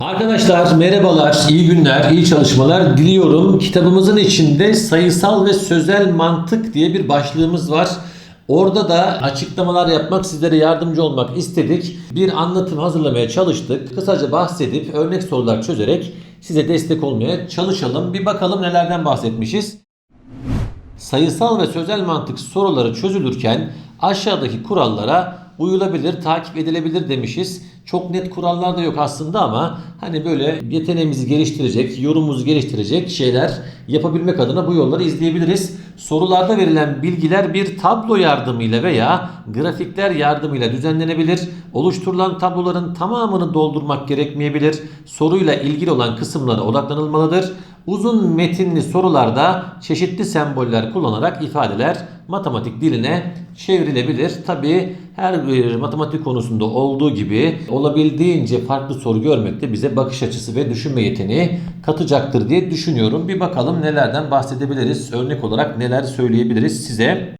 Arkadaşlar merhabalar, iyi günler, iyi çalışmalar diliyorum. Kitabımızın içinde sayısal ve sözel mantık diye bir başlığımız var. Orada da açıklamalar yapmak, sizlere yardımcı olmak istedik. Bir anlatım hazırlamaya çalıştık. Kısaca bahsedip örnek sorular çözerek size destek olmaya çalışalım. Bir bakalım nelerden bahsetmişiz. Sayısal ve sözel mantık soruları çözülürken aşağıdaki kurallara uyulabilir, takip edilebilir demişiz. Çok net kurallar da yok aslında ama hani böyle yeteneğimizi geliştirecek, yorumumuzu geliştirecek şeyler yapabilmek adına bu yolları izleyebiliriz. Sorularda verilen bilgiler bir tablo yardımıyla veya grafikler yardımıyla düzenlenebilir. Oluşturulan tabloların tamamını doldurmak gerekmeyebilir. Soruyla ilgili olan kısımlara odaklanılmalıdır. Uzun metinli sorularda çeşitli semboller kullanarak ifadeler matematik diline çevrilebilir. Tabi her bir matematik konusunda olduğu gibi olabildiğince farklı soru görmek de bize bakış açısı ve düşünme yeteneği katacaktır diye düşünüyorum. Bir bakalım nelerden bahsedebiliriz. Örnek olarak neler söyleyebiliriz size.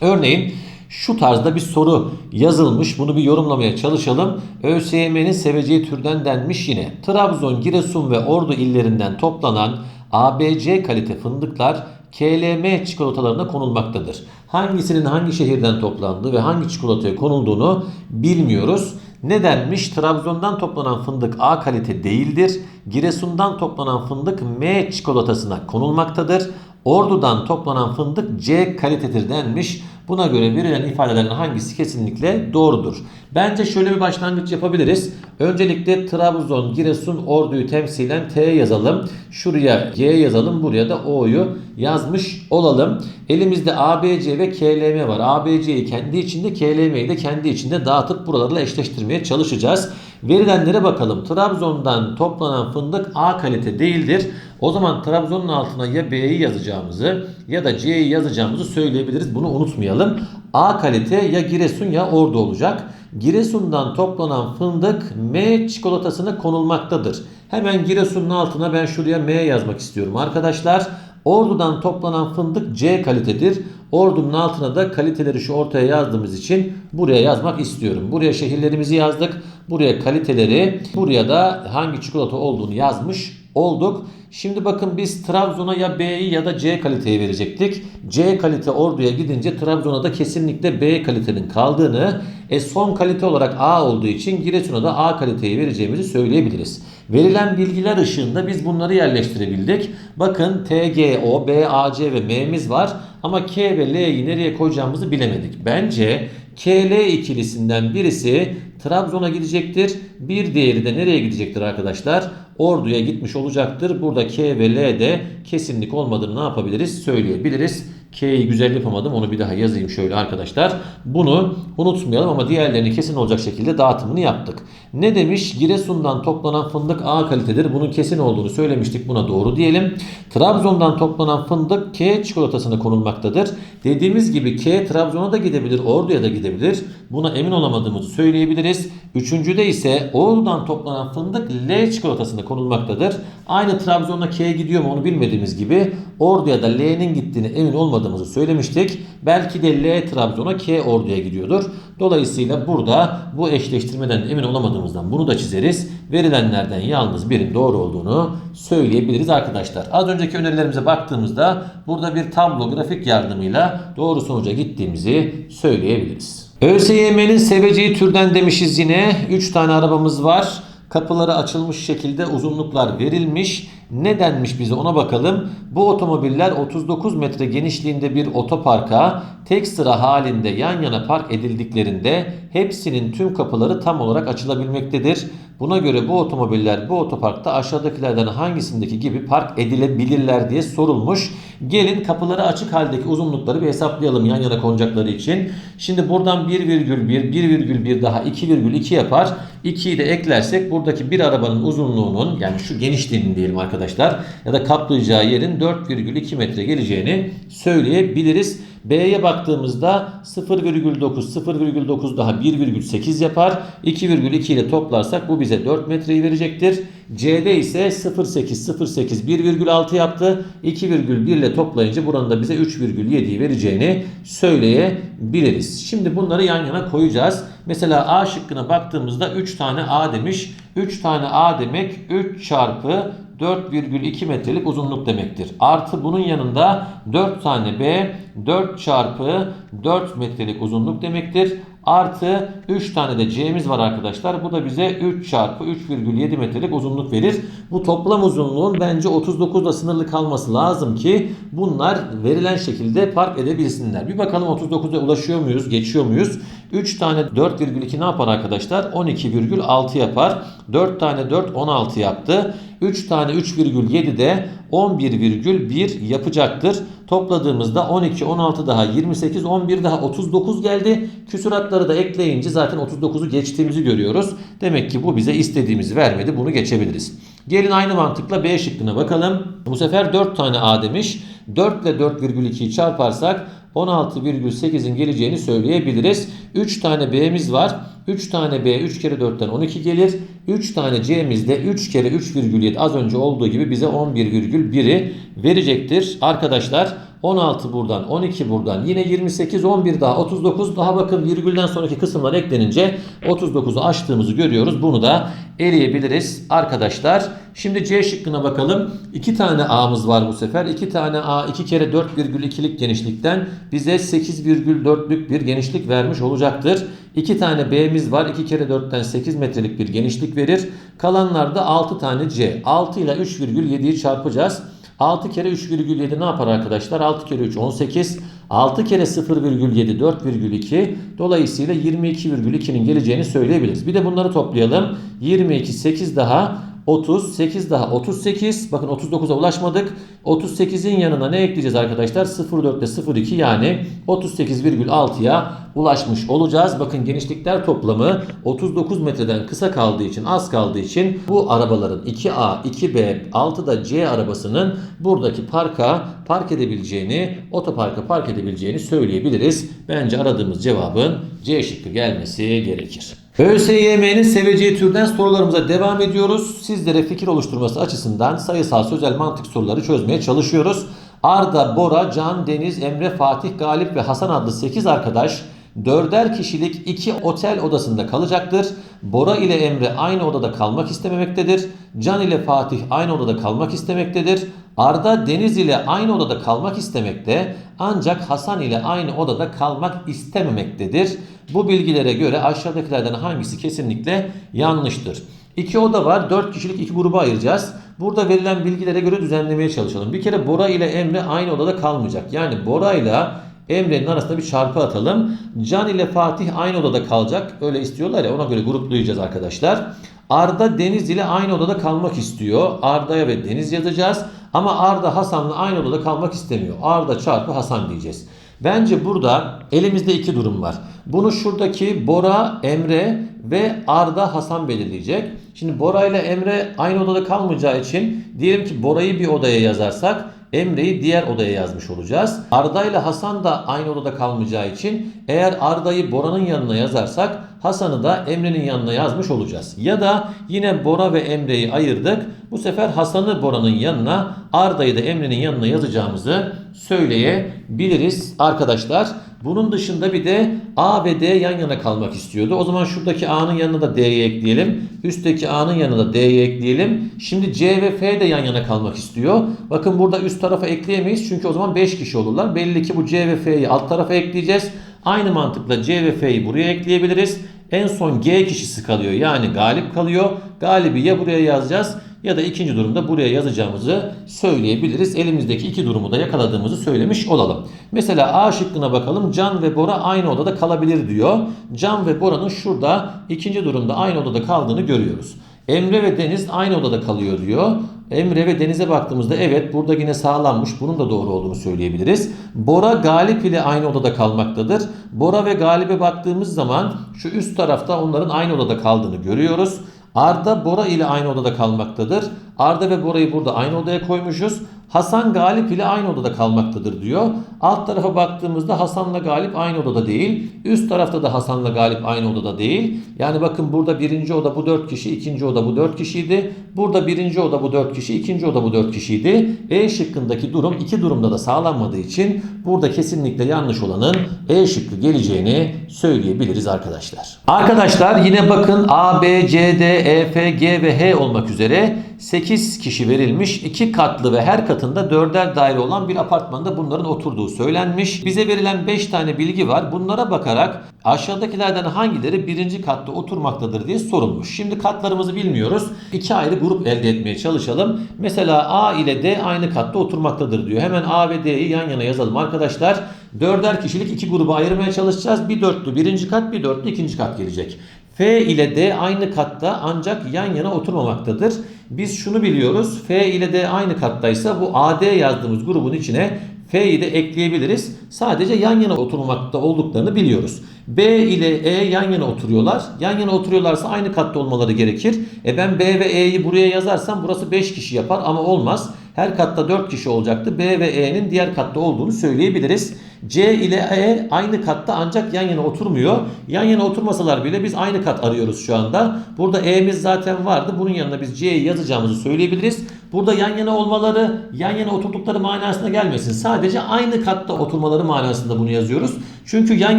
Örneğin şu tarzda bir soru yazılmış. Bunu bir yorumlamaya çalışalım. ÖSYM'nin seveceği türden denmiş yine. Trabzon, Giresun ve Ordu illerinden toplanan ABC kalite fındıklar KLM çikolatalarına konulmaktadır. Hangisinin hangi şehirden toplandığı ve hangi çikolataya konulduğunu bilmiyoruz. Ne denmiş? Trabzon'dan toplanan fındık A kalite değildir. Giresun'dan toplanan fındık M çikolatasına konulmaktadır. Ordu'dan toplanan fındık C kalitedir denmiş. Buna göre verilen ifadelerin hangisi kesinlikle doğrudur? Bence şöyle bir başlangıç yapabiliriz. Öncelikle Trabzon, Giresun, Ordu'yu temsilen T yazalım. Şuraya G yazalım. Buraya da O'yu yazmış olalım. Elimizde ABC ve KLM var. ABC'yi kendi içinde, KLM'yi de kendi içinde dağıtıp buralarla eşleştirmeye çalışacağız. Verilenlere bakalım. Trabzon'dan toplanan fındık A kalite değildir. O zaman Trabzon'un altına ya B'yi yazacağımızı ya da C'yi yazacağımızı söyleyebiliriz. Bunu unutmayalım. A kalite ya Giresun ya Ordu olacak. Giresun'dan toplanan fındık M çikolatasına konulmaktadır. Hemen Giresun'un altına ben şuraya M yazmak istiyorum arkadaşlar. Ordu'dan toplanan fındık C kalitedir. Ordu'nun altına da kaliteleri şu ortaya yazdığımız için buraya yazmak istiyorum. Buraya şehirlerimizi yazdık. Buraya kaliteleri, buraya da hangi çikolata olduğunu yazmış olduk. Şimdi bakın biz Trabzon'a ya B'yi ya da C kaliteyi verecektik. C kalite Ordu'ya gidince Trabzon'a da kesinlikle B kalitenin kaldığını, e son kalite olarak A olduğu için Giresun'a da A kaliteyi vereceğimizi söyleyebiliriz. Verilen bilgiler ışığında biz bunları yerleştirebildik. Bakın T, G, O, B, A, C ve M'miz var ama K ve L'yi nereye koyacağımızı bilemedik. Bence KL ikilisinden birisi Trabzon'a gidecektir. Bir diğeri de nereye gidecektir arkadaşlar? Ordu'ya gitmiş olacaktır. Burada K ve L de kesinlik olmadığını ne yapabiliriz? Söyleyebiliriz. K'yi güzel yapamadım. Onu bir daha yazayım şöyle arkadaşlar. Bunu unutmayalım ama diğerlerini kesin olacak şekilde dağıtımını yaptık. Ne demiş? Giresun'dan toplanan fındık A kalitedir. Bunun kesin olduğunu söylemiştik. Buna doğru diyelim. Trabzon'dan toplanan fındık K çikolatasına konulmaktadır. Dediğimiz gibi K Trabzon'a da gidebilir, Ordu'ya da gidebilir. Buna emin olamadığımızı söyleyebiliriz. Üçüncüde ise Ordu'dan toplanan fındık L çikolatasına konulmaktadır. Aynı Trabzon'a K gidiyor mu onu bilmediğimiz gibi Ordu'ya da L'nin gittiğine emin olmadığımızı söylemiştik. Belki de L Trabzon'a K Ordu'ya gidiyordur. Dolayısıyla burada bu eşleştirmeden emin olamadığımızdan bunu da çizeriz. Verilenlerden yalnız birin doğru olduğunu söyleyebiliriz arkadaşlar. Az önceki önerilerimize baktığımızda burada bir tablo grafik yardımıyla doğru sonuca gittiğimizi söyleyebiliriz. ÖSYM'nin seveceği türden demişiz yine. 3 tane arabamız var. Kapıları açılmış şekilde uzunluklar verilmiş. Ne denmiş bize ona bakalım. Bu otomobiller 39 metre genişliğinde bir otoparka tek sıra halinde yan yana park edildiklerinde hepsinin tüm kapıları tam olarak açılabilmektedir. Buna göre bu otomobiller bu otoparkta aşağıdakilerden hangisindeki gibi park edilebilirler diye sorulmuş. Gelin kapıları açık haldeki uzunlukları bir hesaplayalım yan yana konacakları için. Şimdi buradan 1,1, 1,1 daha 2,2 yapar. 2'yi de eklersek buradaki bir arabanın uzunluğunun yani şu genişliğinin diyelim arkadaşlar ya da kaplayacağı yerin 4,2 metre geleceğini söyleyebiliriz. B'ye baktığımızda 0,9 0,9 daha 1,8 yapar. 2,2 ile toplarsak bu bize 4 metreyi verecektir. C'de ise 0,8 0,8 1,6 yaptı. 2,1 ile toplayınca buranın da bize 3,7'yi vereceğini söyleyebiliriz. Şimdi bunları yan yana koyacağız. Mesela A şıkkına baktığımızda 3 tane A demiş. 3 tane A demek 3 çarpı 4,2 metrelik uzunluk demektir. Artı bunun yanında 4 tane B 4 çarpı 4 metrelik uzunluk demektir. Artı 3 tane de C'miz var arkadaşlar. Bu da bize 3 çarpı 3,7 metrelik uzunluk verir. Bu toplam uzunluğun bence 39 ile sınırlı kalması lazım ki bunlar verilen şekilde park edebilsinler. Bir bakalım 39'a ulaşıyor muyuz, geçiyor muyuz? 3 tane 4,2 ne yapar arkadaşlar? 12,6 yapar. 4 tane 4 16 yaptı. 3 tane 3,7 de 11,1 yapacaktır. Topladığımızda 12, 16 daha 28, 11 daha 39 geldi. Küsuratları da ekleyince zaten 39'u geçtiğimizi görüyoruz. Demek ki bu bize istediğimizi vermedi. Bunu geçebiliriz. Gelin aynı mantıkla B şıkkına bakalım. Bu sefer 4 tane A demiş. 4 ile 4,2'yi çarparsak 16,8'in geleceğini söyleyebiliriz. 3 tane B'miz var. 3 tane B 3 kere 4'ten 12 gelir. 3 tane C'miz de 3 kere 3,7 az önce olduğu gibi bize 11,1'i verecektir. Arkadaşlar 16 buradan 12 buradan yine 28 11 daha 39 daha bakın virgülden sonraki kısımlar eklenince 39'u aştığımızı görüyoruz. Bunu da eleyebiliriz arkadaşlar. Şimdi C şıkkına bakalım. 2 tane A'mız var bu sefer. 2 tane A 2 kere 4,2'lik genişlikten bize 8,4'lük bir genişlik vermiş olacaktır. 2 tane B'miz var. 2 kere 4'ten 8 metrelik bir genişlik verir. Kalanlarda 6 tane C. 6 ile 3,7'yi çarpacağız. 6 kere 3,7 ne yapar arkadaşlar? 6 kere 3 18. 6 kere 0,7 4,2. Dolayısıyla 22,2'nin geleceğini söyleyebiliriz. Bir de bunları toplayalım. 22 8 daha 38 daha 38. Bakın 39'a ulaşmadık. 38'in yanına ne ekleyeceğiz arkadaşlar? 0,4 ile 0,2 yani 38,6'ya ulaşmış olacağız. Bakın genişlikler toplamı 39 metreden kısa kaldığı için az kaldığı için bu arabaların 2A, 2B, 6 da C arabasının buradaki parka park edebileceğini, otoparka park edebileceğini söyleyebiliriz. Bence aradığımız cevabın C şıkkı gelmesi gerekir. ÖSYM'nin seveceği türden sorularımıza devam ediyoruz. Sizlere fikir oluşturması açısından sayısal sözel mantık soruları çözmeye çalışıyoruz. Arda, Bora, Can, Deniz, Emre, Fatih, Galip ve Hasan adlı 8 arkadaş dörder kişilik iki otel odasında kalacaktır. Bora ile Emre aynı odada kalmak istememektedir. Can ile Fatih aynı odada kalmak istemektedir. Arda Deniz ile aynı odada kalmak istemekte ancak Hasan ile aynı odada kalmak istememektedir. Bu bilgilere göre aşağıdakilerden hangisi kesinlikle yanlıştır? İki oda var. Dört kişilik iki gruba ayıracağız. Burada verilen bilgilere göre düzenlemeye çalışalım. Bir kere Bora ile Emre aynı odada kalmayacak. Yani Bora ile Emre'nin arasında bir çarpı atalım. Can ile Fatih aynı odada kalacak. Öyle istiyorlar ya ona göre gruplayacağız arkadaşlar. Arda Deniz ile aynı odada kalmak istiyor. Arda'ya ve Deniz yazacağız. Ama Arda Hasan'la aynı odada kalmak istemiyor. Arda çarpı Hasan diyeceğiz. Bence burada elimizde iki durum var. Bunu şuradaki Bora, Emre ve Arda Hasan belirleyecek. Şimdi Bora ile Emre aynı odada kalmayacağı için diyelim ki Bora'yı bir odaya yazarsak Emre'yi diğer odaya yazmış olacağız. Arda ile Hasan da aynı odada kalmayacağı için eğer Arda'yı Bora'nın yanına yazarsak Hasan'ı da Emre'nin yanına yazmış olacağız. Ya da yine Bora ve Emre'yi ayırdık. Bu sefer Hasan'ı Bora'nın yanına, Arda'yı da Emre'nin yanına yazacağımızı söyleyebiliriz arkadaşlar. Bunun dışında bir de A ve D yan yana kalmak istiyordu. O zaman şuradaki A'nın yanına da D'yi ekleyelim. Üstteki A'nın yanına da D'yi ekleyelim. Şimdi C ve F de yan yana kalmak istiyor. Bakın burada üst tarafa ekleyemeyiz. Çünkü o zaman 5 kişi olurlar. Belli ki bu C ve F'yi alt tarafa ekleyeceğiz. Aynı mantıkla C ve F'yi buraya ekleyebiliriz. En son G kişisi kalıyor. Yani galip kalıyor. Galibi ya buraya yazacağız ya da ikinci durumda buraya yazacağımızı söyleyebiliriz. Elimizdeki iki durumu da yakaladığımızı söylemiş olalım. Mesela A şıkkına bakalım. Can ve Bora aynı odada kalabilir diyor. Can ve Bora'nın şurada ikinci durumda aynı odada kaldığını görüyoruz. Emre ve Deniz aynı odada kalıyor diyor. Emre ve Deniz'e baktığımızda evet burada yine sağlanmış. Bunun da doğru olduğunu söyleyebiliriz. Bora Galip ile aynı odada kalmaktadır. Bora ve Galip'e baktığımız zaman şu üst tarafta onların aynı odada kaldığını görüyoruz. Arda Bora ile aynı odada kalmaktadır. Arda ve Bora'yı burada aynı odaya koymuşuz. Hasan Galip ile aynı odada kalmaktadır diyor. Alt tarafa baktığımızda Hasan'la Galip aynı odada değil. Üst tarafta da Hasan'la Galip aynı odada değil. Yani bakın burada birinci oda bu dört kişi, ikinci oda bu dört kişiydi. Burada birinci oda bu dört kişi, ikinci oda bu dört kişiydi. E şıkkındaki durum iki durumda da sağlanmadığı için burada kesinlikle yanlış olanın E şıkkı geleceğini söyleyebiliriz arkadaşlar. Arkadaşlar yine bakın A, B, C, D, E, F, G ve H olmak üzere 8 kişi verilmiş. 2 katlı ve her katında 4'er daire olan bir apartmanda bunların oturduğu söylenmiş. Bize verilen 5 tane bilgi var. Bunlara bakarak aşağıdakilerden hangileri birinci katta oturmaktadır diye sorulmuş. Şimdi katlarımızı bilmiyoruz. İki ayrı grup elde etmeye çalışalım. Mesela A ile D aynı katta oturmaktadır diyor. Hemen A ve D'yi yan yana yazalım arkadaşlar. Dörder kişilik iki gruba ayırmaya çalışacağız. Bir dörtlü birinci kat, bir dörtlü ikinci kat gelecek. F ile D aynı katta ancak yan yana oturmamaktadır. Biz şunu biliyoruz. F ile D aynı kattaysa bu AD yazdığımız grubun içine F'yi de ekleyebiliriz. Sadece yan yana oturmakta olduklarını biliyoruz. B ile E yan yana oturuyorlar. Yan yana oturuyorlarsa aynı katta olmaları gerekir. E ben B ve E'yi buraya yazarsam burası 5 kişi yapar ama olmaz. Her katta 4 kişi olacaktı. B ve E'nin diğer katta olduğunu söyleyebiliriz. C ile E aynı katta ancak yan yana oturmuyor. Yan yana oturmasalar bile biz aynı kat arıyoruz şu anda. Burada E'miz zaten vardı. Bunun yanına biz C'yi yazacağımızı söyleyebiliriz. Burada yan yana olmaları, yan yana oturdukları manasına gelmesin. Sadece aynı katta oturmaları manasında bunu yazıyoruz. Çünkü yan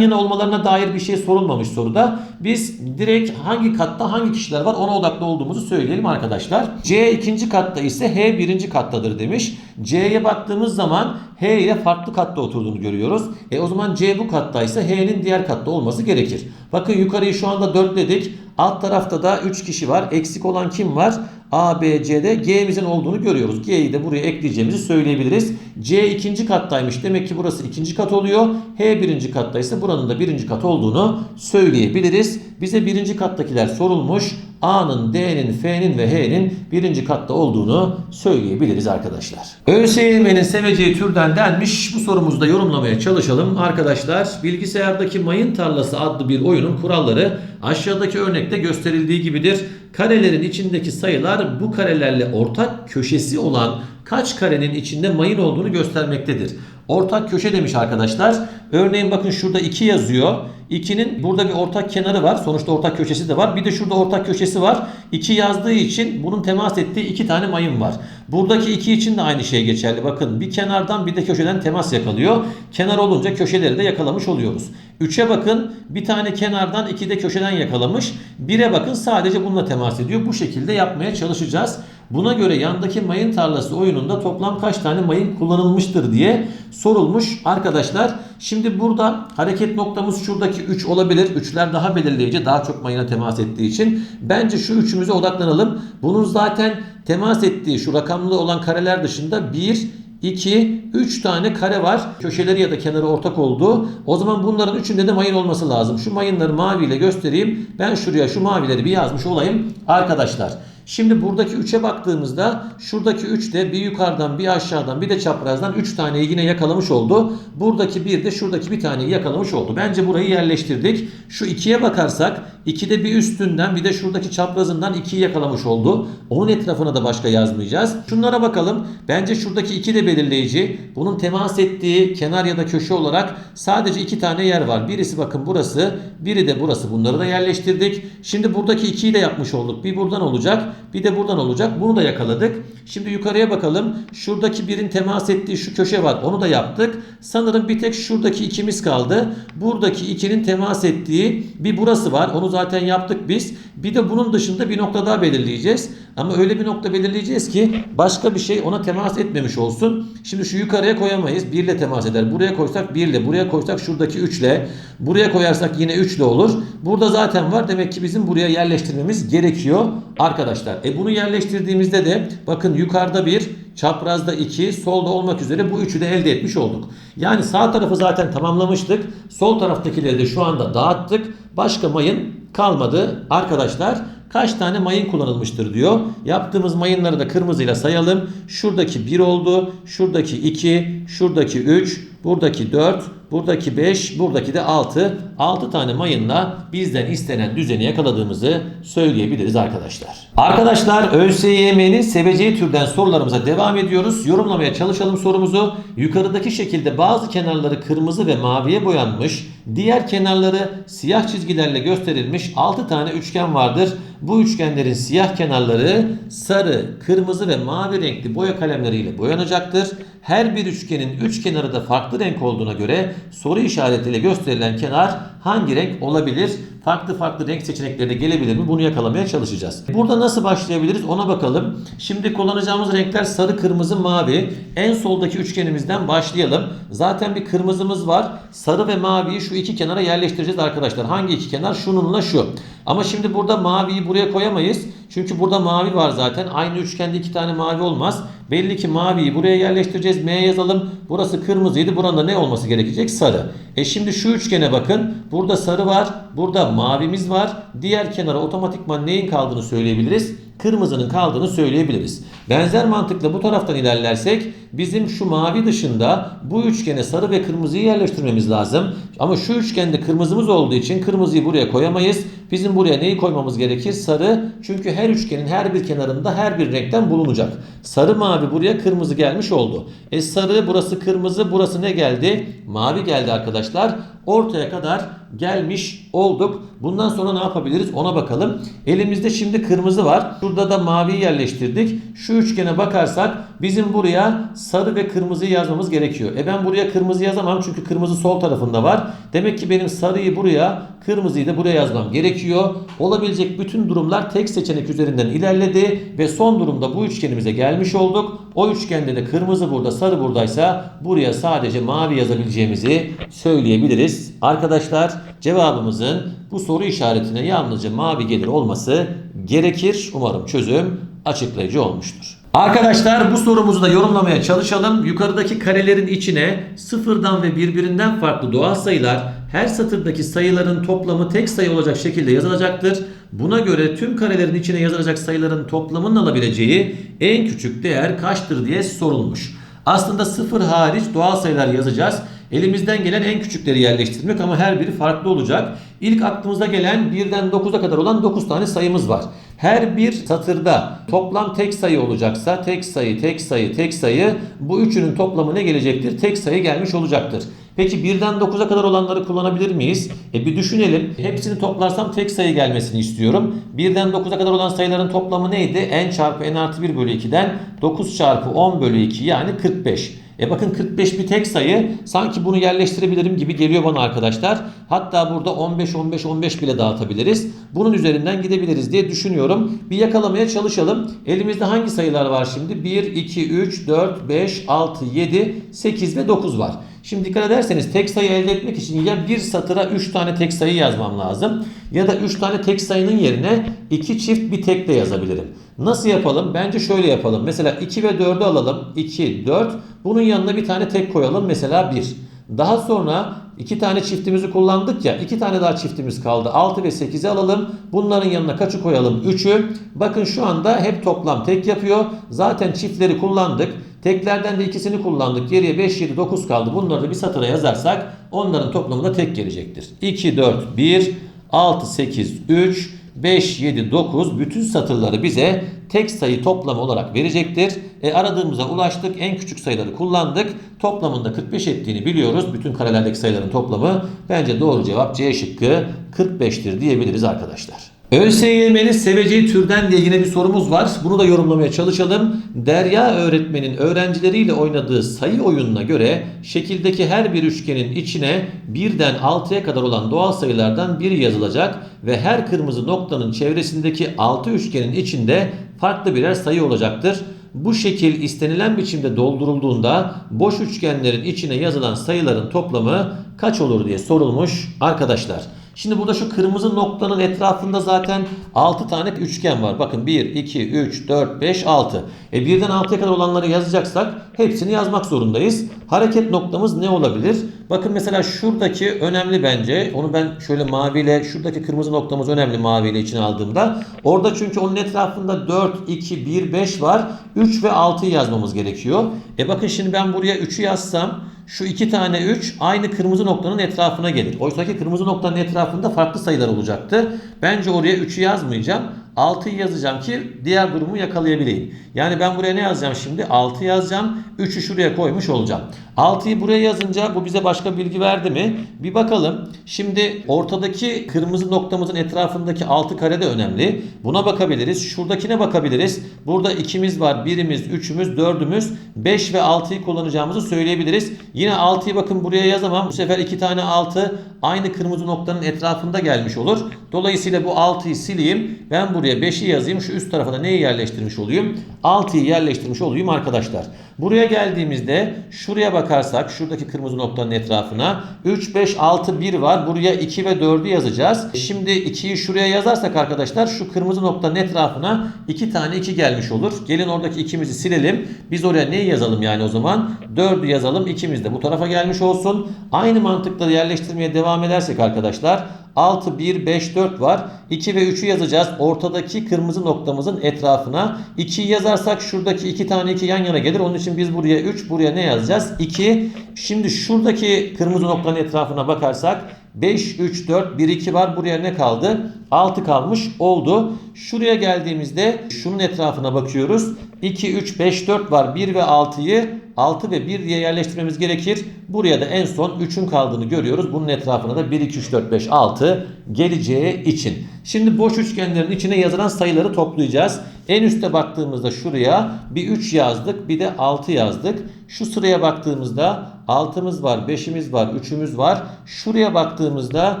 yana olmalarına dair bir şey sorulmamış soruda. Biz direkt hangi katta hangi kişiler var ona odaklı olduğumuzu söyleyelim arkadaşlar. C ikinci katta ise H birinci kattadır demiş. C'ye baktığımız zaman H ile farklı katta oturduğunu görüyoruz. E o zaman C bu kattaysa H'nin diğer katta olması gerekir. Bakın yukarıyı şu anda dörtledik. Alt tarafta da 3 kişi var. Eksik olan kim var? A, B, C'de G'mizin olduğunu görüyoruz. G'yi de buraya ekleyeceğimizi söyleyebiliriz. C ikinci kattaymış. Demek ki burası ikinci kat oluyor. H birinci kattaysa buranın da birinci kat olduğunu söyleyebiliriz. Bize birinci kattakiler sorulmuş. A'nın, D'nin, F'nin ve H'nin birinci katta olduğunu söyleyebiliriz arkadaşlar. ÖSYM'nin seveceği türden denmiş. Bu sorumuzu da yorumlamaya çalışalım. Arkadaşlar bilgisayardaki mayın tarlası adlı bir oyunun kuralları aşağıdaki örnekte gösterildiği gibidir. Karelerin içindeki sayılar bu karelerle ortak köşesi olan kaç karenin içinde mayın olduğunu göstermektedir. Ortak köşe demiş arkadaşlar. Örneğin bakın şurada 2 yazıyor. 2'nin burada bir ortak kenarı var. Sonuçta ortak köşesi de var. Bir de şurada ortak köşesi var. 2 yazdığı için bunun temas ettiği 2 tane mayın var. Buradaki 2 için de aynı şey geçerli. Bakın bir kenardan bir de köşeden temas yakalıyor. Kenar olunca köşeleri de yakalamış oluyoruz. 3'e bakın bir tane kenardan 2 de köşeden yakalamış. 1'e bakın sadece bununla temas ediyor. Bu şekilde yapmaya çalışacağız. Buna göre yandaki mayın tarlası oyununda toplam kaç tane mayın kullanılmıştır diye sorulmuş arkadaşlar. Şimdi burada hareket noktamız şuradaki 3 olabilir. 3'ler daha belirleyici daha çok mayına temas ettiği için. Bence şu üçümüze odaklanalım. Bunun zaten temas ettiği şu rakamlı olan kareler dışında 1, 2, 3 tane kare var. Köşeleri ya da kenarı ortak olduğu. O zaman bunların üçünde de mayın olması lazım. Şu mayınları maviyle göstereyim. Ben şuraya şu mavileri bir yazmış olayım arkadaşlar. Şimdi buradaki 3'e baktığımızda şuradaki 3 de bir yukarıdan bir aşağıdan bir de çaprazdan 3 taneyi yine yakalamış oldu. Buradaki bir de şuradaki bir taneyi yakalamış oldu. Bence burayı yerleştirdik. Şu 2'ye bakarsak 2'de bir üstünden bir de şuradaki çaprazından 2'yi yakalamış oldu. Onun etrafına da başka yazmayacağız. Şunlara bakalım. Bence şuradaki 2 de belirleyici. Bunun temas ettiği kenar ya da köşe olarak sadece 2 tane yer var. Birisi bakın burası, biri de burası. Bunları da yerleştirdik. Şimdi buradaki 2'yi de yapmış olduk. Bir buradan olacak. Bir de buradan olacak. Bunu da yakaladık. Şimdi yukarıya bakalım. Şuradaki birin temas ettiği şu köşe var. Onu da yaptık. Sanırım bir tek şuradaki ikimiz kaldı. Buradaki ikinin temas ettiği bir burası var. Onu zaten yaptık biz. Bir de bunun dışında bir nokta daha belirleyeceğiz. Ama öyle bir nokta belirleyeceğiz ki başka bir şey ona temas etmemiş olsun. Şimdi şu yukarıya koyamayız. 1 ile temas eder. Buraya koysak 1 ile. Buraya koysak şuradaki 3 ile. Buraya koyarsak yine 3 ile olur. Burada zaten var. Demek ki bizim buraya yerleştirmemiz gerekiyor arkadaşlar. E bunu yerleştirdiğimizde de bakın yukarıda bir çaprazda 2, solda olmak üzere bu üçü de elde etmiş olduk. Yani sağ tarafı zaten tamamlamıştık. Sol taraftakileri de şu anda dağıttık. Başka mayın kalmadı arkadaşlar. Kaç tane mayın kullanılmıştır diyor. Yaptığımız mayınları da kırmızıyla sayalım. Şuradaki 1 oldu. Şuradaki 2, şuradaki 3, buradaki 4, buradaki 5, buradaki de 6. 6 tane mayınla bizden istenen düzeni yakaladığımızı söyleyebiliriz arkadaşlar. Arkadaşlar ÖSYM'nin seveceği türden sorularımıza devam ediyoruz. Yorumlamaya çalışalım sorumuzu. Yukarıdaki şekilde bazı kenarları kırmızı ve maviye boyanmış, diğer kenarları siyah çizgilerle gösterilmiş 6 tane üçgen vardır. Bu üçgenlerin siyah kenarları sarı, kırmızı ve mavi renkli boya kalemleriyle boyanacaktır. Her bir üçgenin üç kenarı da farklı renk olduğuna göre soru işaretiyle gösterilen kenar hangi renk olabilir? Farklı farklı renk seçenekleri de gelebilir mi? Bunu yakalamaya çalışacağız. Burada nasıl başlayabiliriz ona bakalım. Şimdi kullanacağımız renkler sarı, kırmızı, mavi. En soldaki üçgenimizden başlayalım. Zaten bir kırmızımız var. Sarı ve maviyi şu iki kenara yerleştireceğiz arkadaşlar. Hangi iki kenar? Şununla şu. Ama şimdi burada maviyi buraya koyamayız. Çünkü burada mavi var zaten. Aynı üçgende iki tane mavi olmaz. Belli ki maviyi buraya yerleştireceğiz. M yazalım. Burası kırmızıydı. Buranın da ne olması gerekecek? Sarı. E şimdi şu üçgene bakın. Burada sarı var. Burada mavimiz var. Diğer kenara otomatikman neyin kaldığını söyleyebiliriz? Kırmızının kaldığını söyleyebiliriz. Benzer mantıkla bu taraftan ilerlersek bizim şu mavi dışında bu üçgene sarı ve kırmızıyı yerleştirmemiz lazım. Ama şu üçgende kırmızımız olduğu için kırmızıyı buraya koyamayız. Bizim buraya neyi koymamız gerekir? Sarı. Çünkü her üçgenin her bir kenarında her bir renkten bulunacak. Sarı mavi buraya kırmızı gelmiş oldu. E sarı burası kırmızı burası ne geldi? Mavi geldi arkadaşlar. Ortaya kadar gelmiş olduk. Bundan sonra ne yapabiliriz ona bakalım. Elimizde şimdi kırmızı var. Şurada da maviyi yerleştirdik. Şu üçgene bakarsak bizim buraya sarı ve kırmızıyı yazmamız gerekiyor. E ben buraya kırmızı yazamam çünkü kırmızı sol tarafında var. Demek ki benim sarıyı buraya, kırmızıyı da buraya yazmam gerekiyor. Olabilecek bütün durumlar tek seçenek üzerinden ilerledi ve son durumda bu üçgenimize gelmiş olduk. O üçgende de kırmızı burada, sarı buradaysa buraya sadece mavi yazabileceğimizi söyleyebiliriz. Arkadaşlar cevabımızın bu soru işaretine yalnızca mavi gelir olması gerekir. Umarım çözüm açıklayıcı olmuştur. Arkadaşlar bu sorumuzu da yorumlamaya çalışalım. Yukarıdaki karelerin içine sıfırdan ve birbirinden farklı doğal sayılar her satırdaki sayıların toplamı tek sayı olacak şekilde yazılacaktır. Buna göre tüm karelerin içine yazılacak sayıların toplamının alabileceği en küçük değer kaçtır diye sorulmuş. Aslında sıfır hariç doğal sayılar yazacağız. Elimizden gelen en küçükleri yerleştirmek ama her biri farklı olacak. İlk aklımıza gelen 1'den 9'a kadar olan 9 tane sayımız var. Her bir satırda toplam tek sayı olacaksa tek sayı, tek sayı, tek sayı bu üçünün toplamı ne gelecektir? Tek sayı gelmiş olacaktır. Peki 1'den 9'a kadar olanları kullanabilir miyiz? E bir düşünelim. Hepsini toplarsam tek sayı gelmesini istiyorum. 1'den 9'a kadar olan sayıların toplamı neydi? n çarpı n artı 1 bölü 2'den 9 çarpı 10 bölü 2 yani 45. E bakın 45 bir tek sayı. Sanki bunu yerleştirebilirim gibi geliyor bana arkadaşlar. Hatta burada 15 15 15 bile dağıtabiliriz. Bunun üzerinden gidebiliriz diye düşünüyorum. Bir yakalamaya çalışalım. Elimizde hangi sayılar var şimdi? 1 2 3 4 5 6 7 8 ve 9 var. Şimdi dikkat ederseniz tek sayı elde etmek için ya bir satıra 3 tane tek sayı yazmam lazım ya da 3 tane tek sayının yerine 2 çift bir tek de yazabilirim. Nasıl yapalım? Bence şöyle yapalım. Mesela 2 ve 4'ü alalım. 2, 4. Bunun yanına bir tane tek koyalım. Mesela 1. Daha sonra iki tane çiftimizi kullandık ya. iki tane daha çiftimiz kaldı. 6 ve 8'i alalım. Bunların yanına kaçı koyalım? 3'ü. Bakın şu anda hep toplam tek yapıyor. Zaten çiftleri kullandık. Teklerden de ikisini kullandık. Geriye 5, 7, 9 kaldı. Bunları da bir satıra yazarsak onların toplamı da tek gelecektir. 2, 4, 1, 6, 8, 3, 5, 7, 9 bütün satırları bize tek sayı toplamı olarak verecektir. E, aradığımıza ulaştık. En küçük sayıları kullandık. Toplamında 45 ettiğini biliyoruz. Bütün karelerdeki sayıların toplamı. Bence doğru cevap C şıkkı 45'tir diyebiliriz arkadaşlar. ÖSYM'nin seveceği türden diye yine bir sorumuz var. Bunu da yorumlamaya çalışalım. Derya öğretmenin öğrencileriyle oynadığı sayı oyununa göre şekildeki her bir üçgenin içine birden 6'ya kadar olan doğal sayılardan biri yazılacak ve her kırmızı noktanın çevresindeki 6 üçgenin içinde farklı birer sayı olacaktır. Bu şekil istenilen biçimde doldurulduğunda boş üçgenlerin içine yazılan sayıların toplamı kaç olur diye sorulmuş arkadaşlar. Şimdi burada şu kırmızı noktanın etrafında zaten 6 tane üçgen var. Bakın 1, 2, 3, 4, 5, 6. E birden 6'ya kadar olanları yazacaksak hepsini yazmak zorundayız. Hareket noktamız ne olabilir? Bakın mesela şuradaki önemli bence. Onu ben şöyle maviyle şuradaki kırmızı noktamız önemli maviyle içine aldığımda. Orada çünkü onun etrafında 4, 2, 1, 5 var. 3 ve 6'yı yazmamız gerekiyor. E bakın şimdi ben buraya 3'ü yazsam şu iki tane 3 aynı kırmızı noktanın etrafına gelir. Oysa ki kırmızı noktanın etrafında farklı sayılar olacaktı. Bence oraya 3'ü yazmayacağım. 6'yı yazacağım ki diğer durumu yakalayabileyim. Yani ben buraya ne yazacağım şimdi? 6 yazacağım. 3'ü şuraya koymuş olacağım. 6'yı buraya yazınca bu bize başka bilgi verdi mi? Bir bakalım. Şimdi ortadaki kırmızı noktamızın etrafındaki 6 kare de önemli. Buna bakabiliriz. Şuradakine bakabiliriz. Burada 2'miz var. 1'imiz, 3'ümüz, 4'ümüz. 5 ve 6'yı kullanacağımızı söyleyebiliriz. Yine 6'yı bakın buraya yazamam. Bu sefer 2 tane 6 aynı kırmızı noktanın etrafında gelmiş olur. Dolayısıyla bu 6'yı sileyim. Ben buraya 5'i yazayım. Şu üst tarafa da neyi yerleştirmiş olayım? 6'yı yerleştirmiş olayım arkadaşlar. Buraya geldiğimizde şuraya bakarsak şuradaki kırmızı noktanın etrafına 3, 5, 6, 1 var. Buraya 2 ve 4'ü yazacağız. Şimdi 2'yi şuraya yazarsak arkadaşlar şu kırmızı noktanın etrafına 2 tane 2 gelmiş olur. Gelin oradaki ikimizi silelim. Biz oraya neyi yazalım yani o zaman? 4'ü yazalım. İkimiz de bu tarafa gelmiş olsun. Aynı mantıkla yerleştirmeye devam edersek arkadaşlar 6, 1, 5, 4 var. 2 ve 3'ü yazacağız. Ortadaki kırmızı noktamızın etrafına. 2'yi yazarsak şuradaki 2 tane 2 yan yana gelir. Onun için biz buraya 3, buraya ne yazacağız? 2. Şimdi şuradaki kırmızı noktanın etrafına bakarsak 5, 3, 4, 1, 2 var. Buraya ne kaldı? 6 kalmış oldu. Şuraya geldiğimizde şunun etrafına bakıyoruz. 2, 3, 5, 4 var. 1 ve 6'yı 6 ve 1 diye yerleştirmemiz gerekir. Buraya da en son 3'ün kaldığını görüyoruz. Bunun etrafına da 1, 2, 3, 4, 5, 6 geleceği için. Şimdi boş üçgenlerin içine yazılan sayıları toplayacağız. En üste baktığımızda şuraya bir 3 yazdık bir de 6 yazdık. Şu sıraya baktığımızda 6'mız var, 5'imiz var, 3'ümüz var. Şuraya baktığımızda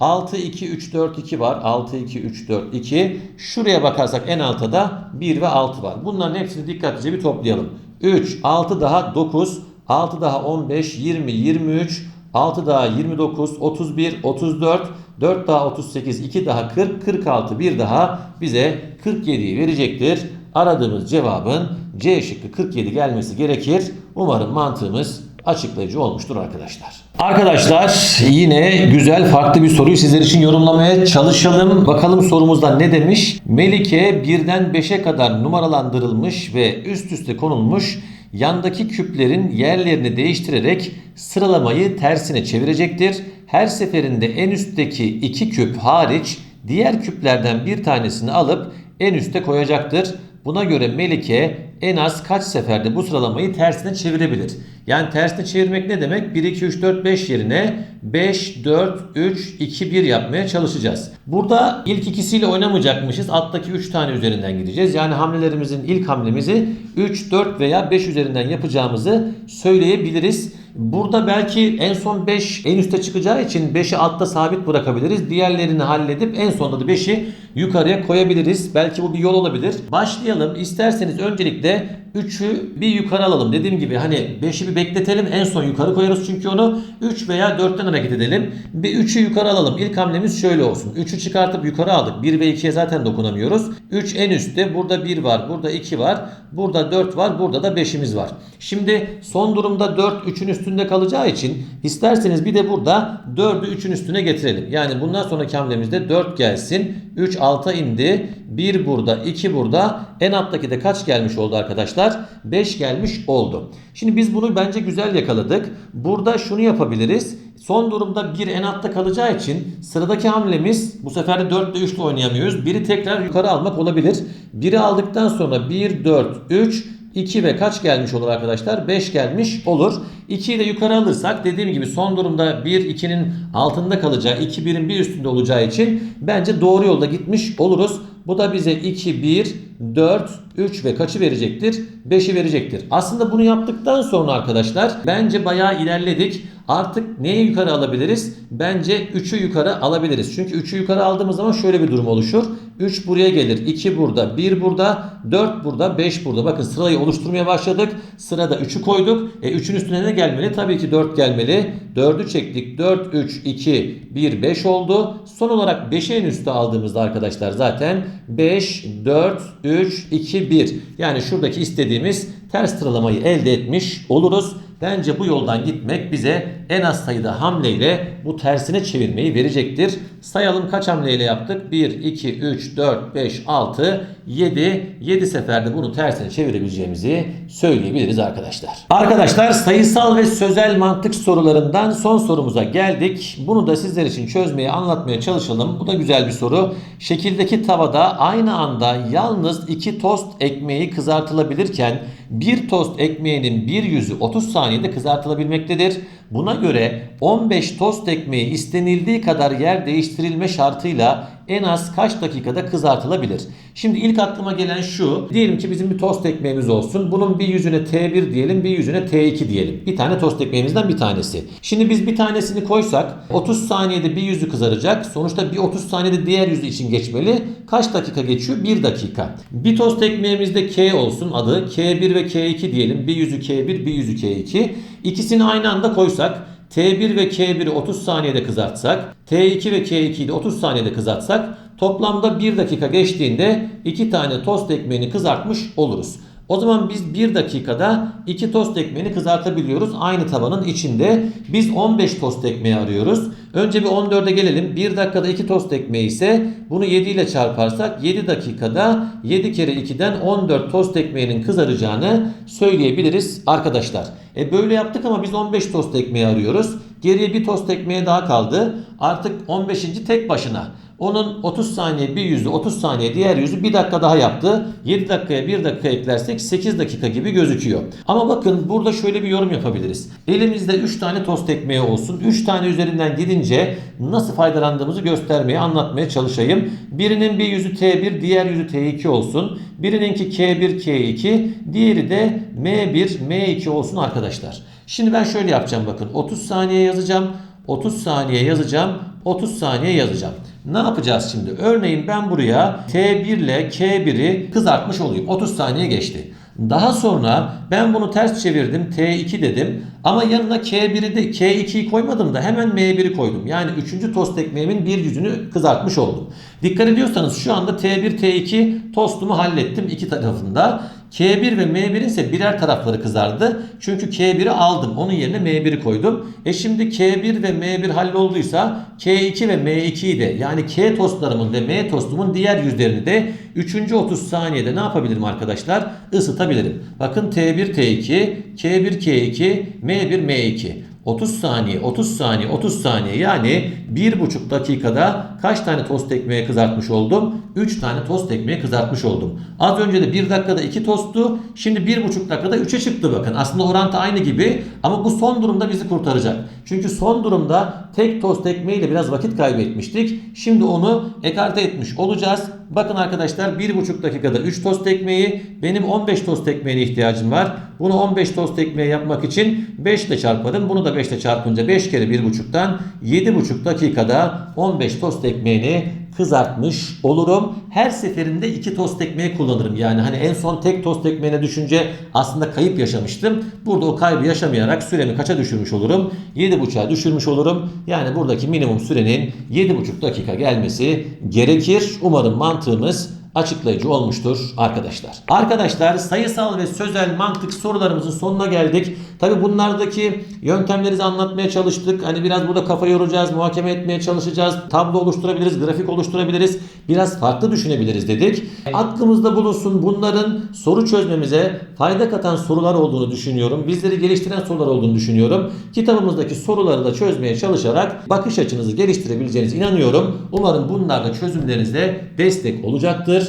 6, 2, 3, 4, 2 var. 6, 2, 3, 4, 2. Şuraya bakarsak en altta da 1 ve 6 var. Bunların hepsini dikkatlice bir toplayalım. 3, 6 daha 9, 6 daha 15, 20, 23, 6 daha 29, 31, 34, 4 daha 38, 2 daha 40, 46, 1 daha bize 47'yi verecektir. Aradığımız cevabın C şıkkı 47 gelmesi gerekir. Umarım mantığımız açıklayıcı olmuştur arkadaşlar. Arkadaşlar yine güzel farklı bir soruyu sizler için yorumlamaya çalışalım. Bakalım sorumuzda ne demiş? Melike birden 5'e kadar numaralandırılmış ve üst üste konulmuş yandaki küplerin yerlerini değiştirerek sıralamayı tersine çevirecektir. Her seferinde en üstteki iki küp hariç diğer küplerden bir tanesini alıp en üste koyacaktır. Buna göre Melike en az kaç seferde bu sıralamayı tersine çevirebilir? Yani tersine çevirmek ne demek? 1, 2, 3, 4, 5 yerine 5, 4, 3, 2, 1 yapmaya çalışacağız. Burada ilk ikisiyle oynamayacakmışız. Alttaki 3 tane üzerinden gideceğiz. Yani hamlelerimizin ilk hamlemizi 3, 4 veya 5 üzerinden yapacağımızı söyleyebiliriz. Burada belki en son 5 en üste çıkacağı için 5'i altta sabit bırakabiliriz. Diğerlerini halledip en sonunda da 5'i yukarıya koyabiliriz. Belki bu bir yol olabilir. Başlayalım. İsterseniz öncelikle 3'ü bir yukarı alalım. Dediğim gibi hani 5'i bir bekletelim. En son yukarı koyarız çünkü onu 3 veya 4'ten hareket edelim. Bir 3'ü yukarı alalım. İlk hamlemiz şöyle olsun. 3'ü çıkartıp yukarı aldık. 1 ve 2'ye zaten dokunamıyoruz. 3 en üstte. Burada 1 var. Burada 2 var. Burada 4 var. Burada da 5'imiz var. Şimdi son durumda 4 3'ün üstünde kalacağı için isterseniz bir de burada 4'ü 3'ün üstüne getirelim. Yani bundan sonraki hamlemizde 4 gelsin. 3 alta indi. 1 burada, 2 burada. En alttaki de kaç gelmiş oldu arkadaşlar? 5 gelmiş oldu. Şimdi biz bunu bence güzel yakaladık. Burada şunu yapabiliriz. Son durumda 1 en altta kalacağı için sıradaki hamlemiz bu sefer de 4 ile 3 ile oynayamıyoruz. Biri tekrar yukarı almak olabilir. 1'i aldıktan sonra 1, 4, 3, 2 ve kaç gelmiş olur arkadaşlar? 5 gelmiş olur. 2'yi de yukarı alırsak dediğim gibi son durumda 1 2'nin altında kalacağı 2 1'in bir üstünde olacağı için bence doğru yolda gitmiş oluruz. Bu da bize 2 1 4 3 ve kaçı verecektir? 5'i verecektir. Aslında bunu yaptıktan sonra arkadaşlar bence bayağı ilerledik. Artık neyi yukarı alabiliriz? Bence 3'ü yukarı alabiliriz. Çünkü 3'ü yukarı aldığımız zaman şöyle bir durum oluşur. 3 buraya gelir. 2 burada, 1 burada, 4 burada, 5 burada. Bakın sırayı oluşturmaya başladık. Sırada 3'ü koyduk. E 3'ün üstüne ne gelmeli? Tabii ki 4 gelmeli. 4'ü çektik. 4, 3, 2, 1, 5 oldu. Son olarak 5'i en üste aldığımızda arkadaşlar zaten 5, 4, 3, 2, 1. Yani şuradaki istediğimiz ters sıralamayı elde etmiş oluruz. Bence bu yoldan gitmek bize en az sayıda hamleyle bu tersine çevirmeyi verecektir. Sayalım kaç hamleyle yaptık? 1, 2, 3, 4, 5, 6, 7. 7 seferde bunu tersine çevirebileceğimizi söyleyebiliriz arkadaşlar. Arkadaşlar sayısal ve sözel mantık sorularından son sorumuza geldik. Bunu da sizler için çözmeye, anlatmaya çalışalım. Bu da güzel bir soru. Şekildeki tavada aynı anda yalnız 2 tost ekmeği kızartılabilirken bir tost ekmeğinin bir yüzü 30 saniyede kızartılabilmektedir. Buna göre 15 tost ekmeği istenildiği kadar yer değiştirilme şartıyla en az kaç dakikada kızartılabilir? Şimdi ilk aklıma gelen şu. Diyelim ki bizim bir tost ekmeğimiz olsun. Bunun bir yüzüne T1 diyelim, bir yüzüne T2 diyelim. Bir tane tost ekmeğimizden bir tanesi. Şimdi biz bir tanesini koysak 30 saniyede bir yüzü kızaracak. Sonuçta bir 30 saniyede diğer yüzü için geçmeli. Kaç dakika geçiyor? 1 dakika. Bir tost ekmeğimizde K olsun adı. K1 ve K2 diyelim. Bir yüzü K1, bir yüzü K2. İkisini aynı anda koysak T1 ve K1'i 30 saniyede kızartsak, T2 ve K2'yi de 30 saniyede kızartsak toplamda 1 dakika geçtiğinde 2 tane tost ekmeğini kızartmış oluruz. O zaman biz 1 dakikada 2 tost ekmeğini kızartabiliyoruz aynı tavanın içinde. Biz 15 tost ekmeği arıyoruz. Önce bir 14'e gelelim. 1 dakikada 2 tost ekmeği ise bunu 7 ile çarparsak 7 dakikada 7 kere 2'den 14 tost ekmeğinin kızaracağını söyleyebiliriz arkadaşlar. E böyle yaptık ama biz 15 tost ekmeği arıyoruz. Geriye bir tost ekmeği daha kaldı. Artık 15. tek başına. Onun 30 saniye bir yüzü 30 saniye diğer yüzü bir dakika daha yaptı. 7 dakikaya 1 dakika eklersek 8 dakika gibi gözüküyor. Ama bakın burada şöyle bir yorum yapabiliriz. Elimizde 3 tane tost ekmeği olsun. 3 tane üzerinden gidince nasıl faydalandığımızı göstermeye anlatmaya çalışayım. Birinin bir yüzü T1 diğer yüzü T2 olsun. Birininki K1 K2 diğeri de M1 M2 olsun arkadaşlar. Şimdi ben şöyle yapacağım bakın 30 saniye yazacağım. 30 saniye yazacağım. 30 saniye yazacağım. Ne yapacağız şimdi? Örneğin ben buraya T1 ile K1'i kızartmış olayım. 30 saniye geçti. Daha sonra ben bunu ters çevirdim. T2 dedim. Ama yanına K1'i de K2'yi koymadım da hemen M1'i koydum. Yani 3. tost ekmeğimin bir yüzünü kızartmış oldum. Dikkat ediyorsanız şu anda T1 T2 tostumu hallettim iki tarafında. K1 ve M1'in ise birer tarafları kızardı. Çünkü K1'i aldım. Onun yerine M1'i koydum. E şimdi K1 ve M1 hallolduysa K2 ve M2'yi de yani K tostlarımın ve M tostumun diğer yüzlerini de 3. 30 saniyede ne yapabilirim arkadaşlar? Isıtabilirim. Bakın T1 T2, K1 K2, M1 M2. 30 saniye, 30 saniye, 30 saniye yani 1,5 dakikada kaç tane tost ekmeği kızartmış oldum? 3 tane tost ekmeği kızartmış oldum. Az önce de 1 dakikada 2 tosttu. Şimdi 1,5 dakikada 3'e çıktı bakın. Aslında orantı aynı gibi ama bu son durumda bizi kurtaracak. Çünkü son durumda tek tost ekmeğiyle biraz vakit kaybetmiştik. Şimdi onu ekarte etmiş olacağız. Bakın arkadaşlar 1,5 dakikada 3 tost ekmeği benim 15 tost ekmeğine ihtiyacım var. Bunu 15 tost ekmeği yapmak için 5 ile çarparım. Bunu da 5 ile çarpınca 5 kere 1,5'tan 7,5 dakikada 15 tost ekmeğini kızartmış olurum. Her seferinde iki tost ekmeği kullanırım. Yani hani en son tek tost ekmeğine düşünce aslında kayıp yaşamıştım. Burada o kaybı yaşamayarak süremi kaça düşürmüş olurum? 7,5'a düşürmüş olurum. Yani buradaki minimum sürenin 7,5 dakika gelmesi gerekir. Umarım mantığımız açıklayıcı olmuştur arkadaşlar. Arkadaşlar sayısal ve sözel mantık sorularımızın sonuna geldik. Tabi bunlardaki yöntemleri anlatmaya çalıştık. Hani biraz burada kafa yoracağız, muhakeme etmeye çalışacağız. Tablo oluşturabiliriz, grafik oluşturabiliriz. Biraz farklı düşünebiliriz dedik. Aklımızda bulunsun bunların soru çözmemize fayda katan sorular olduğunu düşünüyorum. Bizleri geliştiren sorular olduğunu düşünüyorum. Kitabımızdaki soruları da çözmeye çalışarak bakış açınızı geliştirebileceğinize inanıyorum. Umarım bunlar da çözümlerinize destek olacaktır.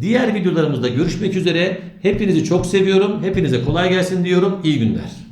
Diğer videolarımızda görüşmek üzere. Hepinizi çok seviyorum. Hepinize kolay gelsin diyorum. İyi günler.